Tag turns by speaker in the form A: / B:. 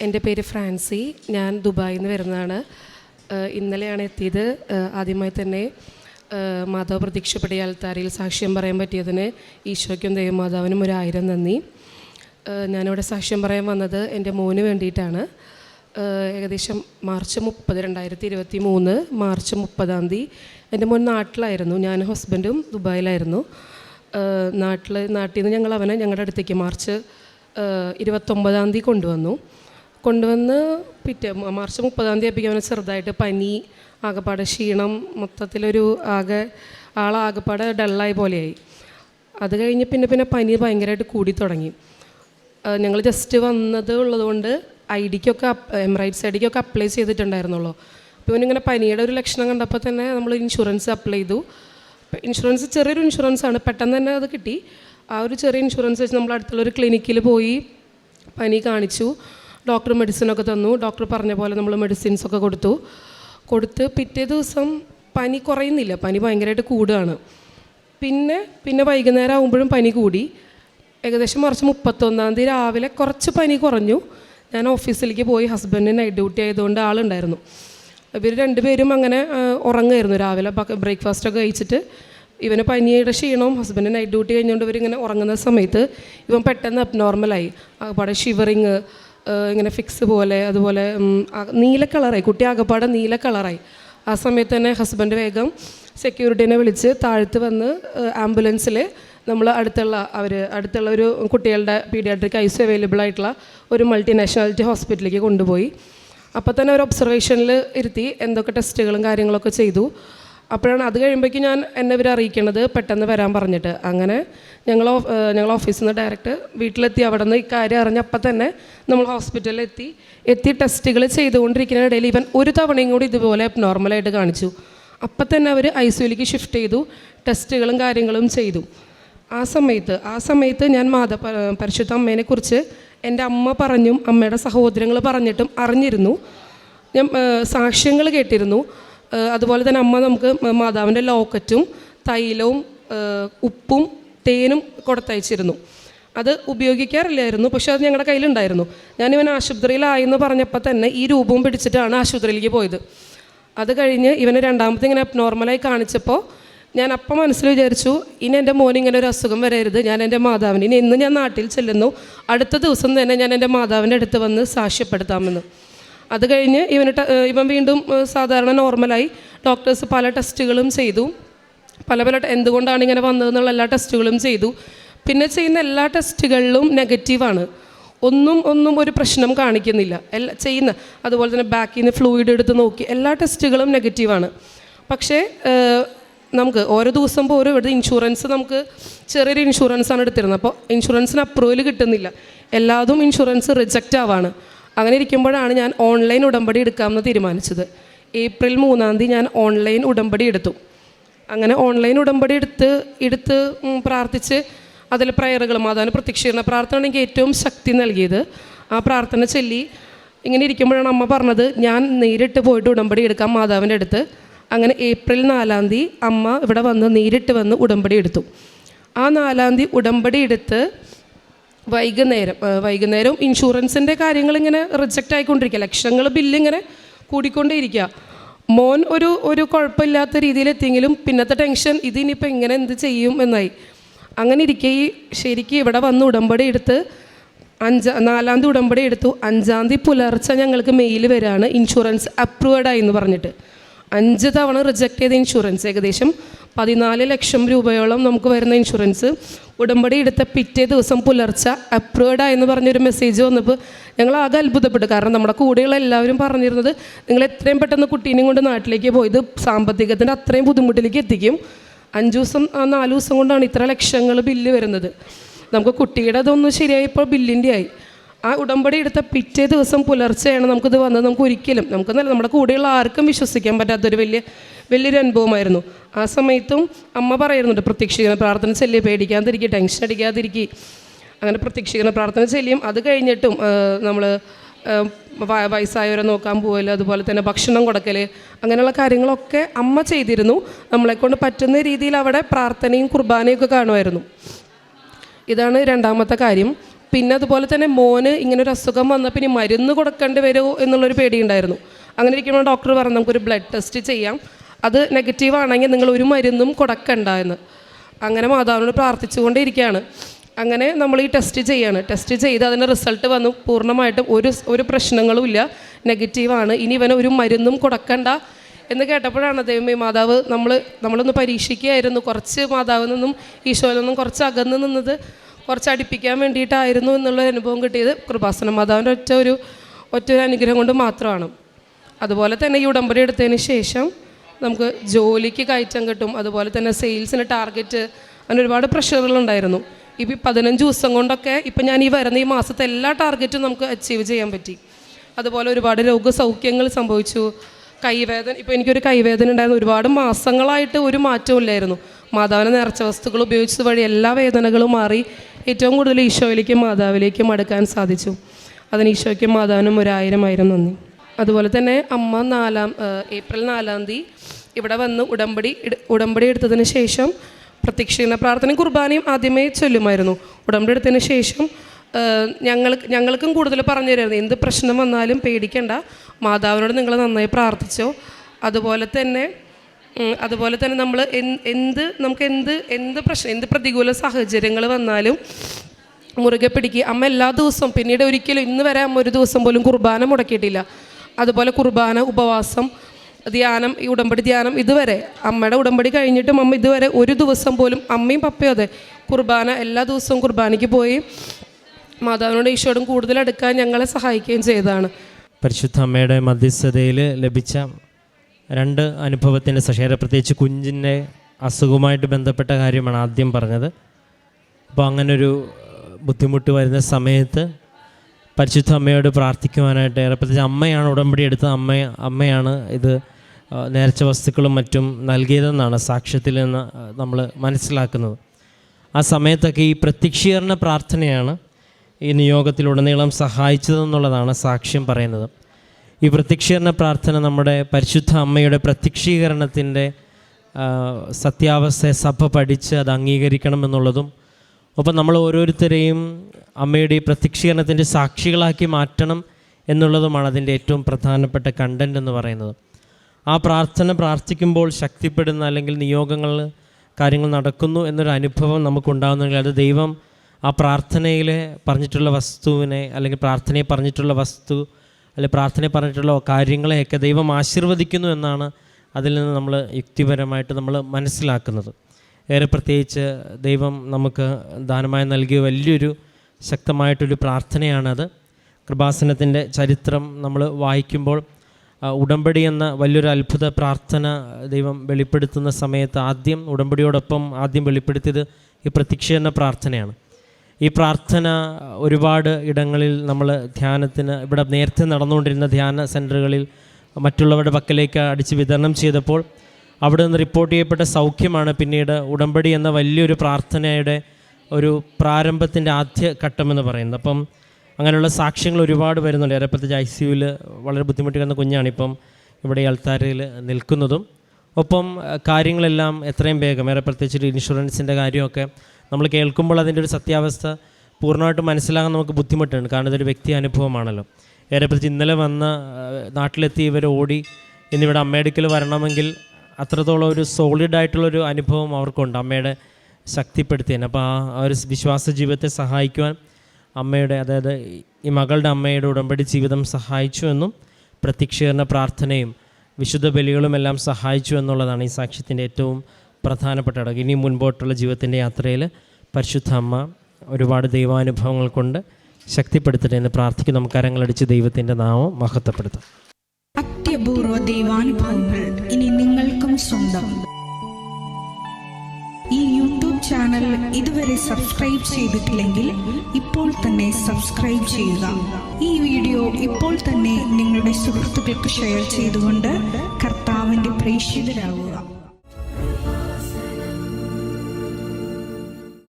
A: എന്റെ പേര് ഫ്രാൻസി. ഞാൻ ദുബായിൽ നിന്ന് വരുന്നതാണ്. ഇന്നലെയാണ് എത്തിയത്. ആദ്യമായി തന്നെ മാതാവ് പ്രതീക്ഷപ്പെടിയ ആൽത്താരയിൽ സാക്ഷ്യം പറയാൻ പറ്റിയതിന് ഈശോയ്ക്കും ദേവമാതാവിനും ഒരു ആയിരം നന്ദി. ഞാനിവിടെ സാക്ഷ്യം പറയാൻ വന്നത് എന്റെ മോന് വേണ്ടിയിട്ടാണ്. ഏകദേശം മാർച്ച് മുപ്പത് രണ്ടായിരത്തി ഇരുപത്തി മൂന്ന് മാർച്ച് മുപ്പതാം തീയതി. എന്റെ മോൻ നാട്ടിലായിരുന്നു. ഞാൻ ഹസ്ബൻഡും ദുബായിലായിരുന്നു. നാട്ടിൽ നാട്ടിൽ നിന്ന് ഞങ്ങൾ അവനെ ഞങ്ങളുടെ അടുത്തേക്ക് മാർച്ച് ഇരുപത്തൊമ്പതാം തീയതി കൊണ്ടുവന്നു. കൊണ്ടുവന്ന് പിറ്റേ മാർച്ച് മുപ്പതാം തീയതി ആയപ്പോൾ അവന് ചെറുതായിട്ട് പനി ആകെപ്പാടെ ക്ഷീണം മൊത്തത്തിലൊരു ആകെ ആളാകെപ്പാടെ ഡള്ളായ പോലെയായി. അത് കഴിഞ്ഞ് പിന്നെ പിന്നെ പനി ഭയങ്കരമായിട്ട് കൂടി തുടങ്ങി. ഞങ്ങൾ ജസ്റ്റ് വന്നത് ഉള്ളതുകൊണ്ട് ഐ ഡിക്കൊക്കെ എംറൈറ്റ്സ് ഐ ഡിക്കൊക്കെ അപ്ലൈ ചെയ്തിട്ടുണ്ടായിരുന്നുള്ളൂ. അപ്പോൾ ഇവനിങ്ങനെ പനിയുടെ ഒരു ലക്ഷണം കണ്ടപ്പോൾ തന്നെ നമ്മൾ ഇൻഷുറൻസ് അപ്ലൈ ചെയ്തു. ഇൻഷുറൻസ് ചെറിയൊരു ഇൻഷുറൻസ് ആണ്. പെട്ടെന്ന് തന്നെ അത് കിട്ടി. ആ ഒരു ചെറിയ ഇൻഷുറൻസ് വെച്ച് നമ്മൾ അടുത്തുള്ളൊരു ക്ലിനിക്കിൽ പോയി പനി കാണിച്ചു. ഡോക്ടർ മെഡിസിനൊക്കെ തന്നു. ഡോക്ടർ പറഞ്ഞ പോലെ നമ്മൾ മെഡിസിൻസ് ഒക്കെ കൊടുത്തു. കൊടുത്ത് പിറ്റേ ദിവസം പനി കുറയുന്നില്ല. പനി ഭയങ്കരമായിട്ട് കൂടുകയാണ് പിന്നെ പിന്നെ വൈകുന്നേരം ആകുമ്പോഴും പനി കൂടി. ഏകദേശം കുറച്ച് മുപ്പത്തൊന്നാം തീയതി രാവിലെ കുറച്ച് പനി കുറഞ്ഞു. ഞാൻ ഓഫീസിലേക്ക് പോയി ഹസ്ബൻഡിന് നൈറ്റ് ഡ്യൂട്ടി ആയതുകൊണ്ട് ആളുണ്ടായിരുന്നു. ഇവർ രണ്ടുപേരും അങ്ങനെ ഉറങ്ങുമായിരുന്നു രാവിലെ ബ്രേക്ക്ഫാസ്റ്റൊക്കെ കഴിച്ചിട്ട് ഇവന് പനിയുടെ ക്ഷീണവും ഹസ്ബൻഡ് നൈറ്റ് ഡ്യൂട്ടി കഴിഞ്ഞുകൊണ്ട് ഇവരിങ്ങനെ ഉറങ്ങുന്ന സമയത്ത് ഇവൻ പെട്ടെന്ന് അബ്നോർമലായി ആകപ്പാടെ ഷിവറിങ് ഇങ്ങനെ ഫിക്സ് പോലെ അതുപോലെ നീല കളറായി. കുട്ടി ആകപ്പാടെ നീല കളറായി. ആ സമയത്ത് തന്നെ ഹസ്ബൻഡ് വേഗം സെക്യൂരിറ്റീനെ വിളിച്ച് താഴ്ത്ത് വന്ന് ആംബുലൻസിൽ നമ്മൾ അടുത്തുള്ള അവർ അടുത്തുള്ള ഒരു കുട്ടികളുടെ പീഡിയാട്രിക് ഐസ് അവൈലബിൾ ആയിട്ടുള്ള ഒരു മൾട്ടിനാഷണാലിറ്റി ഹോസ്പിറ്റലിലേക്ക് കൊണ്ടുപോയി. അപ്പോൾ തന്നെ ഒരു ഒബ്സർവേഷനിൽ ഇരുത്തി എന്തൊക്കെ ടെസ്റ്റുകളും കാര്യങ്ങളൊക്കെ ചെയ്തു. അപ്പോഴാണ് അത് കഴിയുമ്പോഴേക്കും ഞാൻ എന്നെ ഇവർ അറിയിക്കണത് പെട്ടെന്ന് വരാൻ പറഞ്ഞിട്ട്. അങ്ങനെ ഞങ്ങൾ ഞങ്ങൾ ഓഫീസിൽ നിന്ന് ഡയറക്റ്റ് വീട്ടിലെത്തി. അവിടെ നിന്ന് ഇക്കാര്യം അറിഞ്ഞപ്പോൾ തന്നെ നമ്മൾ ഹോസ്പിറ്റലിൽ എത്തി. എത്തി ടെസ്റ്റുകൾ ചെയ്തുകൊണ്ടിരിക്കുന്ന ഇടയിൽ ഇവൻ ഒരു തവണയും കൂടി ഇതുപോലെ നോർമലായിട്ട് കാണിച്ചു. അപ്പം തന്നെ അവർ ഐ സിയുലേക്ക് ഷിഫ്റ്റ് ചെയ്തു. ടെസ്റ്റുകളും കാര്യങ്ങളും ചെയ്തു. ആ സമയത്ത് ആ സമയത്ത് ഞാൻ മാത പരിശുദ്ധ അമ്മേനെക്കുറിച്ച് എന്റെ അമ്മ പറഞ്ഞും അമ്മയുടെ സഹോദരങ്ങൾ പറഞ്ഞിട്ടും അറിഞ്ഞിരുന്നു. ഞാൻ സാക്ഷ്യങ്ങൾ കേട്ടിരുന്നു. അതുപോലെ തന്നെ അമ്മ നമുക്ക് മാതാവിന്റെ ലോക്കറ്റും തൈലവും ഉപ്പും തേനും കൊടുത്തയച്ചിരുന്നു. അത് ഉപയോഗിക്കാറില്ലായിരുന്നു പക്ഷെ അത് ഞങ്ങളുടെ കയ്യിലുണ്ടായിരുന്നു. ഞാനിവൻ ആശുപത്രിയിലായെന്ന് പറഞ്ഞപ്പോൾ തന്നെ ഈ രൂപവും പിടിച്ചിട്ടാണ് ആശുപത്രിയിലേക്ക് പോയത്. അത് കഴിഞ്ഞ് ഇവനെ രണ്ടാമത്തെ ഇങ്ങനെ നോർമലായി കാണിച്ചപ്പോൾ ഞാൻ അപ്പം മനസ്സിൽ വിചാരിച്ചു ഇനി എന്റെ മോൻ ഇങ്ങനെ ഒരു അസുഖം വരരുത് ഞാൻ എന്റെ മാതാവിന് ഇനി ഇന്ന് ഞാൻ നാട്ടിൽ ചെല്ലുന്നു അടുത്ത ദിവസം തന്നെ ഞാൻ എന്റെ മാതാവിന്റെ അടുത്ത് വന്ന് സാക്ഷ്യപ്പെടുത്താമെന്ന്. അത് കഴിഞ്ഞ് ഇവന് ഇവൻ വീണ്ടും സാധാരണ നോർമലായി ഡോക്ടേഴ്സ് പല ടെസ്റ്റുകളും ചെയ്തു. പല പല എന്തുകൊണ്ടാണ് ഇങ്ങനെ വന്നതെന്നുള്ള എല്ലാ ടെസ്റ്റുകളും ചെയ്തു. പിന്നെ ചെയ്യുന്ന എല്ലാ ടെസ്റ്റുകളിലും നെഗറ്റീവാണ് ഒന്നും ഒന്നും ഒരു പ്രശ്നം കാണിക്കുന്നില്ല. എല്ലാ ചെയ്യുന്ന അതുപോലെ തന്നെ ബാക്കിൽ നിന്ന് ഫ്ലൂയിഡ് എടുത്ത് നോക്കി എല്ലാ ടെസ്റ്റുകളും നെഗറ്റീവാണ് പക്ഷേ നമുക്ക് ഓരോ ദിവസം പോലും ഇവിടുത്തെ ഇൻഷുറൻസ് നമുക്ക് ചെറിയൊരു ഇൻഷുറൻസ് ആണ് എടുത്തിരുന്നത്. അപ്പോൾ ഇൻഷുറൻസിന് അപ്രൂവൽ കിട്ടുന്നില്ല. എല്ലാതും ഇൻഷുറൻസ് റിജക്റ്റ് ആവാണ്. അങ്ങനെ ഇരിക്കുമ്പോഴാണ് ഞാൻ ഓൺലൈൻ ഉടമ്പടി എടുക്കാമെന്ന് തീരുമാനിച്ചത്. ഏപ്രിൽ മൂന്നാം തീയതി ഞാൻ ഓൺലൈൻ ഉടമ്പടി എടുത്തു. അങ്ങനെ ഓൺലൈൻ ഉടമ്പടി എടുത്ത് എടുത്ത് പ്രാർത്ഥിച്ച് അതിൽ പ്രയറുകൾ മാതാവിന് പ്രത്യക്ഷീകരണ പ്രാർത്ഥന എനിക്ക് ഏറ്റവും ശക്തി നൽകിയത്. ആ പ്രാർത്ഥന ചൊല്ലി ഇങ്ങനെ ഇരിക്കുമ്പോഴാണ് അമ്മ പറഞ്ഞത് ഞാൻ നേരിട്ട് പോയിട്ട് ഉടമ്പടി എടുക്കാം മാതാവിന്റെ അടുത്ത്. അങ്ങനെ ഏപ്രിൽ നാലാം തീയതി അമ്മ ഇവിടെ വന്ന് നേരിട്ട് വന്ന് ഉടമ്പടി എടുത്തു. ആ നാലാം തീയതി ഉടമ്പടി എടുത്ത് വൈകുന്നേരം വൈകുന്നേരം ഇൻഷുറൻസിന്റെ കാര്യങ്ങൾ ഇങ്ങനെ റിജക്റ്റ് ആയിക്കൊണ്ടിരിക്കുക. ലക്ഷങ്ങൾ ബില്ലിങ്ങനെ കൂടിക്കൊണ്ടേയിരിക്കുക. മോൻ ഒരു ഒരു കുഴപ്പമില്ലാത്ത രീതിയിൽ എത്തിയെങ്കിലും പിന്നത്തെ ടെൻഷൻ ഇതിനിപ്പോൾ എങ്ങനെ എന്ത് ചെയ്യും എന്നായി. അങ്ങനെ ഇരിക്കെ ഈ ശരിക്കും ഇവിടെ വന്ന് ഉടമ്പടി എടുത്ത് അഞ്ചാ നാലാം തീയതി ഉടമ്പടി എടുത്തു. അഞ്ചാം തീയതി പുലർച്ചെ ഞങ്ങൾക്ക് മെയിൽ വരികയാണ് ഇൻഷുറൻസ് അപ്രൂവഡ് ആയി എന്ന് പറഞ്ഞിട്ട്. അഞ്ച് തവണ റിജക്റ്റ് ചെയ്ത ഇൻഷുറൻസ് ഏകദേശം പതിനാല് ലക്ഷം രൂപയോളം നമുക്ക് വരുന്ന ഇൻഷുറൻസ് ഉടമ്പടി എടുത്ത പിറ്റേ ദിവസം പുലർച്ചെ അപ്രൂവഡ് ആയെന്ന് പറഞ്ഞൊരു മെസ്സേജ് വന്നപ്പോൾ ഞങ്ങൾ ആകെ അത്ഭുതപ്പെട്ടു. കാരണം നമ്മുടെ കൂടെയുള്ള എല്ലാവരും പറഞ്ഞിരുന്നത് നിങ്ങൾ എത്രയും പെട്ടെന്ന് കുട്ടീനെയും കൊണ്ട് നാട്ടിലേക്ക് പോയത് സാമ്പത്തികത്തിന്റെ അത്രയും ബുദ്ധിമുട്ടിലേക്ക് എത്തിക്കും. അഞ്ച് ദിവസം നാല് ദിവസം കൊണ്ടാണ് ഇത്ര ലക്ഷങ്ങൾ ബില്ല് വരുന്നത്. നമുക്ക് കുട്ടിയുടെ അതൊന്നും ശരിയായപ്പോൾ ബില്ലിന്റെ ആയി. ആ ഉടമ്പടി എടുത്ത പിറ്റേ ദിവസം പുലർച്ചെയാണ് നമുക്കിത് വന്നത്. നമുക്ക് ഒരിക്കലും നമുക്ക് നല്ല നമ്മുടെ കൂടെയുള്ള ആർക്കും വിശ്വസിക്കാൻ പറ്റാത്തൊരു വലിയ വലിയൊരു അനുഭവമായിരുന്നു. ആ സമയത്തും അമ്മ പറയുന്നുണ്ട് പ്രത്യക്ഷീകരണ പ്രാർത്ഥന ചെല്ലി പേടിക്കാതിരിക്കുക ടെൻഷൻ അടിക്കാതിരിക്കുക അങ്ങനെ പ്രത്യക്ഷീകരണ പ്രാർത്ഥന ചെല്ലിയും അത് കഴിഞ്ഞിട്ടും നമ്മൾ വയസ്സായവരെ നോക്കാൻ പോകൽ അതുപോലെ തന്നെ ഭക്ഷണം കൊടുക്കൽ അങ്ങനെയുള്ള കാര്യങ്ങളൊക്കെ അമ്മ ചെയ്തിരുന്നു. നമ്മളെക്കൊണ്ട് പറ്റുന്ന രീതിയിൽ അവിടെ പ്രാർത്ഥനയും കുർബാനയും ഒക്കെ കാണുമായിരുന്നു. ഇതാണ് രണ്ടാമത്തെ കാര്യം. പിന്നെ അതുപോലെ തന്നെ മോന് ഇങ്ങനെ ഒരു അസുഖം വന്നപ്പോൾ ഇനി മരുന്ന് കൊടുക്കേണ്ടി വരുമോ എന്നുള്ളൊരു പേടിയുണ്ടായിരുന്നു. അങ്ങനെ ഇരിക്കുമ്പോൾ ഡോക്ടർ പറഞ്ഞു നമുക്കൊരു ബ്ലഡ് ടെസ്റ്റ് ചെയ്യാം. അത് നെഗറ്റീവ് ആണെങ്കിൽ നിങ്ങൾ ഒരു മരുന്നും കൊടുക്കണ്ട എന്ന്. അങ്ങനെ മാതാവിനോട് പ്രാർത്ഥിച്ചുകൊണ്ടിരിക്കുകയാണ്. അങ്ങനെ നമ്മൾ ഈ ടെസ്റ്റ് ചെയ്യാണ്. ടെസ്റ്റ് ചെയ്ത് അതിന്റെ റിസൾട്ട് വന്നു. പൂർണമായിട്ടും ഒരു ഒരു പ്രശ്നങ്ങളുമില്ല നെഗറ്റീവാണ് ഇനി ഇവന് ഒരു മരുന്നും കൊടുക്കണ്ട എന്ന് കേട്ടപ്പോഴാണ് ദൈവമേ മാതാവ് നമ്മൾ നമ്മളൊന്ന് പരീക്ഷിക്കുകയായിരുന്നു. കുറച്ച് മാതാവിൽ നിന്നും ഈശോയിൽ നിന്നും കുറച്ച് അകന്ന് നിന്നത് കുറച്ച് അടുപ്പിക്കാൻ വേണ്ടിയിട്ടായിരുന്നു എന്നുള്ളൊരു അനുഭവം കിട്ടിയത്. കൃപാസന മാതാവിന്റെ ഒറ്റ ഒരു ഒറ്റ ഒരു അനുഗ്രഹം കൊണ്ട് മാത്രമാണ്. അതുപോലെ തന്നെ ഈ ഉടമ്പടി എടുത്തതിന് ശേഷം നമുക്ക് ജോലിക്ക് കയറ്റം കിട്ടും. അതുപോലെ തന്നെ സെയിൽസിന് ടാർഗറ്റ് അങ്ങനെ ഒരുപാട് പ്രഷറുകളുണ്ടായിരുന്നു ഇപ്പം പതിനഞ്ച് ദിവസം കൊണ്ടൊക്കെ ഇപ്പം ഞാൻ ഈ വരുന്ന ഈ മാസത്തെ എല്ലാ ടാർഗറ്റും നമുക്ക് അച്ചീവ് ചെയ്യാൻ പറ്റി. അതുപോലെ ഒരുപാട് രോഗസൗഖ്യങ്ങൾ സംഭവിച്ചു. കൈവേദന ഇപ്പോൾ എനിക്കൊരു കൈവേദന ഉണ്ടായിരുന്നു. ഒരുപാട് മാസങ്ങളായിട്ട് ഒരു മാറ്റവും ഇല്ലായിരുന്നു. മാതാവിനെ നേർച്ച വസ്തുക്കൾ ഉപയോഗിച്ചത് വഴി എല്ലാ വേദനകളും മാറി. ഏറ്റവും കൂടുതൽ ഈശോയിലേക്കും മാതാവിലേക്കും അടുക്കാൻ സാധിച്ചു. അതിന് ഈശോയ്ക്കും മാതാവിനും ഒരായിരം ആയിരം നന്ദി. അതുപോലെ തന്നെ അമ്മ നാലാം ഏപ്രിൽ നാലാം തീയതി ഇവിടെ വന്ന് ഉടമ്പടി ഉടമ്പടി എടുത്തതിന് ശേഷം പ്രത്യക്ഷീകരണ പ്രാർത്ഥനയും കുർബാനയും ആദ്യമേ ചൊല്ലുമായിരുന്നു. ഉടമ്പടി എടുത്തതിന് ശേഷം ഞങ്ങൾ ഞങ്ങൾക്ക് കൂടുതൽ പറഞ്ഞു തരുമായിരുന്നു എന്ത് പ്രശ്നം വന്നാലും പേടിക്കണ്ട. മാതാവിനോട് നിങ്ങൾ നന്നായി പ്രാർത്ഥിച്ചോ. അതുപോലെ തന്നെ അതുപോലെ തന്നെ നമ്മൾ എന്ത് നമുക്ക് എന്ത് എന്ത് പ്രശ്നം എന്ത് പ്രതികൂല സാഹചര്യങ്ങൾ വന്നാലും മുറുകെ പിടിക്കുക. അമ്മ എല്ലാ ദിവസവും പിന്നീട് ഒരിക്കലും ഇന്ന് വരെ അമ്മ ഒരു ദിവസം പോലും കുർബാന മുടക്കിയിട്ടില്ല. അതുപോലെ കുർബാന ഉപവാസം ധ്യാനം ഈ ഉടമ്പടി ധ്യാനം ഇതുവരെ അമ്മയുടെ ഉടമ്പടി കഴിഞ്ഞിട്ടും അമ്മ ഇതുവരെ ഒരു ദിവസം പോലും അമ്മയും പപ്പയും അതെ കുർബാന എല്ലാ ദിവസവും കുർബാനയ്ക്ക് പോയി മാതാവിനോട് ഈശോടും കൂടുതൽ അടുക്കാൻ ഞങ്ങളെ സഹായിക്കുകയും ചെയ്തതാണ്.
B: പരിശുദ്ധ അമ്മയുടെ മധ്യസ്ഥതയിൽ ലഭിച്ച രണ്ട് അനുഭവത്തിന്റെ സശേര പ്രത്യേകിച്ച് കുഞ്ഞിന്റെ അസുഖവുമായിട്ട് ബന്ധപ്പെട്ട കാര്യമാണ് ആദ്യം പറഞ്ഞത്. അപ്പോൾ അങ്ങനൊരു ബുദ്ധിമുട്ട് വരുന്ന സമയത്ത് പരിശുദ്ധ അമ്മയോട് പ്രാർത്ഥിക്കുവാനായിട്ട് ഏറെ പ്രത്യേകിച്ച് അമ്മയാണ് ഉടമ്പടി എടുത്തത്. അമ്മ അമ്മയാണ് ഇത് നേർച്ച വസ്തുക്കളും മറ്റും നൽകിയതെന്നാണ് സാക്ഷ്യത്തിൽ നിന്ന് നമ്മൾ മനസ്സിലാക്കുന്നത്. ആ സമയത്തൊക്കെ ഈ പ്രത്യക്ഷീകരണ പ്രാർത്ഥനയാണ് ഈ നിയോഗത്തിലുടനീളം സഹായിച്ചതെന്നുള്ളതാണ് സാക്ഷ്യം പറയുന്നത്. ഈ പ്രത്യക്ഷീകരണ പ്രാർത്ഥന നമ്മുടെ പരിശുദ്ധ അമ്മയുടെ പ്രത്യക്ഷീകരണത്തിന്റെ സത്യാവസ്ഥയെ സഭ പഠിച്ച് അത് അംഗീകരിക്കണം എന്നുള്ളതും ഒപ്പം നമ്മൾ ഓരോരുത്തരെയും അമ്മയുടെ ഈ പ്രത്യക്ഷീകരണത്തിന്റെ സാക്ഷികളാക്കി മാറ്റണം എന്നുള്ളതുമാണ് അതിന്റെ ഏറ്റവും പ്രധാനപ്പെട്ട കണ്ടന്റ് എന്ന് പറയുന്നത്. ആ പ്രാർത്ഥന പ്രാർത്ഥിക്കുമ്പോൾ ശക്തിപ്പെടുന്ന അല്ലെങ്കിൽ നിയോഗങ്ങൾ കാര്യങ്ങൾ നടക്കുന്നു എന്നൊരു അനുഭവം നമുക്കുണ്ടാകുന്നെങ്കിൽ അത് ദൈവം ആ പ്രാർത്ഥനയിൽ പറഞ്ഞിട്ടുള്ള വസ്തുവിനെ അല്ലെങ്കിൽ പ്രാർത്ഥനയെ പറഞ്ഞിട്ടുള്ള വസ്തു അല്ലെങ്കിൽ പ്രാർത്ഥനയിൽ പറഞ്ഞിട്ടുള്ള കാര്യങ്ങളെയൊക്കെ ദൈവം ആശീർവദിക്കുന്നു എന്നാണ് അതിൽ നിന്ന് നമ്മൾ യുക്തിപരമായിട്ട് നമ്മൾ മനസ്സിലാക്കുന്നത്. ഏറെ പ്രത്യേകിച്ച് ദൈവം നമുക്ക് ദാനമായി നൽകിയ വലിയൊരു ശക്തമായിട്ടൊരു പ്രാർത്ഥനയാണത്. കൃപാസനത്തിന്റെ ചരിത്രം നമ്മൾ വായിക്കുമ്പോൾ ഉടമ്പടി എന്ന വലിയൊരു അത്ഭുത പ്രാർത്ഥന ദൈവം വെളിപ്പെടുത്തുന്ന സമയത്ത് ആദ്യം ഉടമ്പടിയോടൊപ്പം ആദ്യം വെളിപ്പെടുത്തിയത് ഈ പ്രത്യക്ഷീകരണ പ്രാർത്ഥനയാണ്. ഈ പ്രാർത്ഥന ഒരുപാട് ഇടങ്ങളിൽ നമ്മൾ ധ്യാനത്തിന് ഇവിടെ നേരത്തെ നടന്നുകൊണ്ടിരുന്ന ധ്യാന സെന്ററുകളിൽ മറ്റുള്ളവരുടെ പക്കലേക്ക് അടിച്ച് വിതരണം ചെയ്തപ്പോൾ അവിടെ നിന്ന് റിപ്പോർട്ട് ചെയ്യപ്പെട്ട സൗഖ്യമാണ് പിന്നീട് ഉടമ്പടി എന്ന വലിയൊരു പ്രാർത്ഥനയുടെ ഒരു പ്രാരംഭത്തിന്റെ ആദ്യ ഘട്ടമെന്ന് പറയുന്നത്. അപ്പം അങ്ങനെയുള്ള സാക്ഷ്യങ്ങൾ ഒരുപാട് വരുന്നുണ്ട്. ഏറെ ഐ ഐ സിയുവിൽ വളരെ ബുദ്ധിമുട്ടി കിടന്ന കുഞ്ഞാണിപ്പം ഇവിടെ അൾത്താരയിൽ നിൽക്കുന്നതും. ഒപ്പം കാര്യങ്ങളെല്ലാം എത്രയും വേഗം ഏറെ പ്രത്യേകിച്ച് ഇൻഷുറൻസിന്റെ കാര്യമൊക്കെ നമ്മൾ കേൾക്കുമ്പോൾ അതിന്റെ ഒരു സത്യാവസ്ഥ പൂർണമായിട്ട് മനസ്സിലാകാൻ നമുക്ക് ബുദ്ധിമുട്ടുണ്ട്. കാരണം ഇതൊരു വ്യക്തി അനുഭവമാണല്ലോ. ഏറെ പ്രത്യേകിച്ച് ഇന്നലെ വന്ന നാട്ടിലെത്തി ഇവർ ഓടി ഇന്നിവിടെ അമ്മയടുക്കൽ വരണമെങ്കിൽ അത്രത്തോളം ഒരു സോളിഡ് ആയിട്ടുള്ളൊരു അനുഭവം അവർക്കുണ്ട് അമ്മയുടെ ശക്തിപ്പെടുത്തിയതിന് അപ്പോൾ ആ ആ ഒരു വിശ്വാസ ജീവിതത്തെ സഹായിക്കുവാൻ അമ്മയുടെ അതായത് ഈ മകളുടെ അമ്മയുടെ ഉടമ്പടി ജീവിതം സഹായിച്ചു എന്നും പ്രത്യക്ഷീകരണ പ്രാർത്ഥനയും വിശുദ്ധ ബലികളുമെല്ലാം സഹായിച്ചു എന്നുള്ളതാണ് ഈ സാക്ഷ്യത്തിന്റെ ഏറ്റവും പ്രധാനപ്പെട്ട ഇനി മുൻപോട്ടുള്ള ജീവിതത്തിന്റെ യാത്രയിൽ പരിശുദ്ധ അമ്മ ഒരുപാട് ദൈവാനുഭവങ്ങൾ കൊണ്ട് ശക്തിപ്പെടുത്തട്ടെ എന്ന് പ്രാർത്ഥിക്കും നമുക്ക് കരങ്ങളടിച്ച് ദൈവത്തിന്റെ നാമം മഹത്വപ്പെടുത്താം.
C: അത്യപൂർവ ദൈവാനുഭവങ്ങൾ ഇനി നിങ്ങൾക്കും സ്വന്തം. ഈ യൂട്യൂബ് ചാനൽ ഇതുവരെ സബ്സ്ക്രൈബ് ചെയ്തിട്ടില്ലെങ്കിൽ ഇപ്പോൾ തന്നെ സബ്സ്ക്രൈബ് ചെയ്യുക. ഈ വീഡിയോ ഇപ്പോൾ തന്നെ നിങ്ങളുടെ സുഹൃത്തുക്കൾക്ക് ഷെയർ ചെയ്തുകൊണ്ട് കർത്താവിന്റെ പ്രേക്ഷിതരാകുക